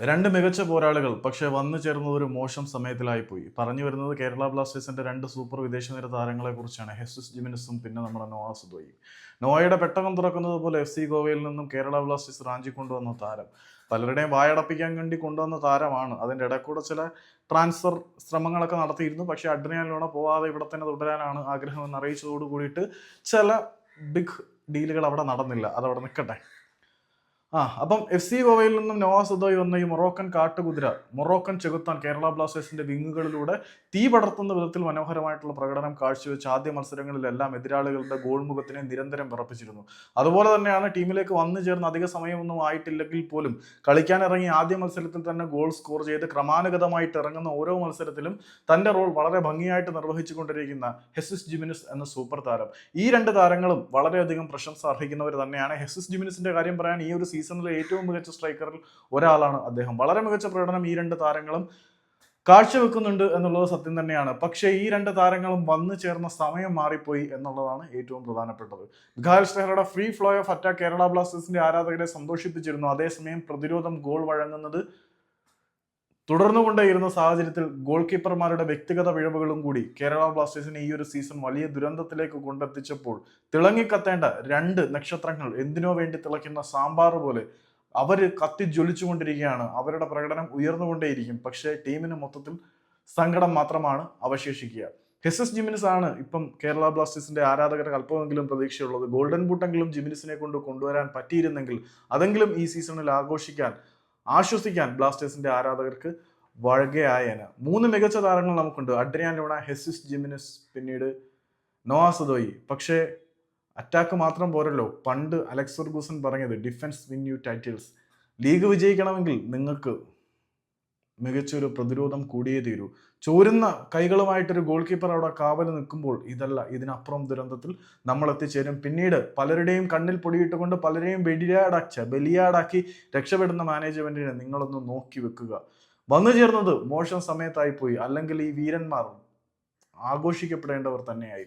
രണ്ട് മികച്ച പോരാളികൾ പക്ഷേ വന്നു ചേർന്ന ഒരു മോശം സമയത്തിലായിപ്പോയി. പറഞ്ഞു വരുന്നത് കേരള ബ്ലാസ്റ്റേഴ്സിന്റെ രണ്ട് സൂപ്പർ വിദേശ നിര താരങ്ങളെ കുറിച്ചാണ് ഹെസസ് ജിമിനസും പിന്നെ നമ്മുടെ നോവ സുദോയും. നോയയുടെ പെട്ടകം തുറക്കുന്നത് പോലെ എഫ് സി ഗോവയിൽ നിന്നും കേരള ബ്ലാസ്റ്റേഴ്സ് റാഞ്ചി കൊണ്ടുവന്ന താരം. പലരുടെയും വായടപ്പിക്കാൻ വേണ്ടി കൊണ്ടുവന്ന താരമാണ്. അതിന്റെ ഇടക്കൂടെ ചില ട്രാൻസ്ഫർ ശ്രമങ്ങളൊക്കെ നടത്തിയിരുന്നു. പക്ഷേ അഡ്രിയാനിലൂടെ പോവാതെ ഇവിടെ തന്നെ തുടരാനാണ് ആഗ്രഹമെന്ന് അറിയിച്ചതോട് കൂടിയിട്ട് ചില ബിഗ് ഡീലുകൾ അവിടെ നടന്നില്ല. അതവിടെ നിൽക്കട്ടെ. ആ അപ്പം എഫ് സി ഗോവയിൽ നിന്നും നവാസ് ഉദോയ് വന്ന ഈ മൊറോക്കൻ കാട്ടുകുതിര മൊറോക്കൻ ചെകുത്താൻ കേരള ബ്ലാസ്റ്റേഴ്സിന്റെ വിങ്ങുകളിലൂടെ തീ പടർത്തുന്ന വിധത്തിൽ മനോഹരമായിട്ടുള്ള പ്രകടനം കാഴ്ചവെച്ച് ആദ്യ മത്സരങ്ങളിലെല്ലാം എതിരാളികളുടെ ഗോൾ മുഖത്തിനെ നിരന്തരം വിറപ്പിച്ചിരുന്നു. അതുപോലെ തന്നെയാണ് ടീമിലേക്ക് വന്നു ചേർന്ന് അധിക സമയമൊന്നും ആയിട്ടില്ലെങ്കിൽ പോലും കളിക്കാൻ ഇറങ്ങി ആദ്യ മത്സരത്തിൽ തന്നെ ഗോൾ സ്കോർ ചെയ്ത് ക്രമാനുഗതമായിട്ട് ഇറങ്ങുന്ന ഓരോ മത്സരത്തിലും തന്റെ റോൾ വളരെ ഭംഗിയായിട്ട് നിർവഹിച്ചുകൊണ്ടിരിക്കുന്ന ഹെസിസ് ജിമിനിസ് എന്ന സൂപ്പർ താരം. ഈ രണ്ട് താരങ്ങളും വളരെയധികം പ്രശംസ അർഹിക്കുന്നവർ തന്നെയാണ്. ഹെസിസ് ജിമിനിസിന്റെ കാര്യം പറയാൻ ഈ ഒരു സീസണിലെ ഏറ്റവും മികച്ച സ്ട്രൈക്കറിൽ ഒരാളാണ് അദ്ദേഹം. വളരെ മികച്ച പ്രകടനം ഈ രണ്ട് താരങ്ങളും കാഴ്ചവെക്കുന്നുണ്ട് എന്നുള്ളത് സത്യം തന്നെയാണ്. പക്ഷേ ഈ രണ്ട് താരങ്ങളും വന്നു ചേർന്ന സമയം മാറിപ്പോയി എന്നുള്ളതാണ് ഏറ്റവും പ്രധാനപ്പെട്ടത്. മിഖാൽ സ്റ്റെഹറുടെ free flow of attack Kerala ബ്ലാസ്റ്റേഴ്സിന്റെ ആരാധകരെ സന്തോഷിപ്പിച്ചിരുന്നു. അതേസമയം പ്രതിരോധം ഗോൾ വഴങ്ങുന്നത് തുടർന്നുകൊണ്ടേയിരുന്ന സാഹചര്യത്തിൽ ഗോൾ കീപ്പർമാരുടെ വ്യക്തിഗത പിഴവുകളും കൂടി കേരള ബ്ലാസ്റ്റേഴ്സിനെ ഈ ഒരു സീസൺ വലിയ ദുരന്തത്തിലേക്ക് കൊണ്ടെത്തിച്ചപ്പോൾ തിളങ്ങിക്കത്തേണ്ട രണ്ട് നക്ഷത്രങ്ങൾ എന്തിനോ വേണ്ടി തിളയ്ക്കുന്ന സാമ്പാർ പോലെ അവർ കത്തി ജ്വലിച്ചുകൊണ്ടിരിക്കുകയാണ്. അവരുടെ പ്രകടനം ഉയർന്നുകൊണ്ടേയിരിക്കും. പക്ഷേ ടീമിന് മൊത്തത്തിൽ സങ്കടം മാത്രമാണ് അവശേഷിക്കുക. ഹെസസ് ജിമിനിസ് ആണ് ഇപ്പം കേരള ബ്ലാസ്റ്റേഴ്സിന്റെ ആരാധകർക്ക് അല്പമെങ്കിലും പ്രതീക്ഷയുള്ളത്. ഗോൾഡൻ ബൂട്ടെങ്കിലും ജിമിനിസിനെ കൊണ്ട് കൊണ്ടുവരാൻ പറ്റിയിരുന്നെങ്കിൽ അതെങ്കിലും ഈ സീസണിൽ ആഘോഷിക്കാൻ ആശ്വസിക്കാൻ ബ്ലാസ്റ്റേഴ്സിന്റെ ആരാധകർക്ക് വഴകയായേന മൂന്ന് മികച്ച താരങ്ങൾ നമുക്കുണ്ട്. അഡ്രിയാൻ ലോണ ഹെസിസ് ജിമിനസ് പിന്നീട് നോവാസദോയി പക്ഷേ അറ്റാക്ക് മാത്രം പോരല്ലോ. പണ്ട് അലക്സ് ഫെർഗൂസൺ പറഞ്ഞത് defence win you titles league വിജയിക്കണമെങ്കിൽ നിങ്ങൾക്ക് മികച്ചൊരു പ്രതിരോധം കൂടിയേ തീരൂ. ചോരുന്ന കൈകളുമായിട്ടൊരു ഗോൾ കീപ്പർ അവിടെ കാവൽ നിൽക്കുമ്പോൾ ഇതല്ല ഇതിനപ്പുറം ദുരന്തത്തിൽ നമ്മൾ എത്തിച്ചേരും പിന്നീട് പലരുടെയും കണ്ണിൽ പൊടിയിട്ടുകൊണ്ട് പലരെയും വെടിയാടാച്ച ബലിയാടാക്കി രക്ഷപ്പെടുന്ന മാനേജ്മെന്റിനെ നിങ്ങളൊന്ന് നോക്കി വെക്കുക. വന്നു ചേർന്നത് മോശം സമയത്തായി പോയി അല്ലെങ്കിൽ ഈ വീരന്മാർ ആഘോഷിക്കപ്പെടേണ്ടവർ തന്നെയായി.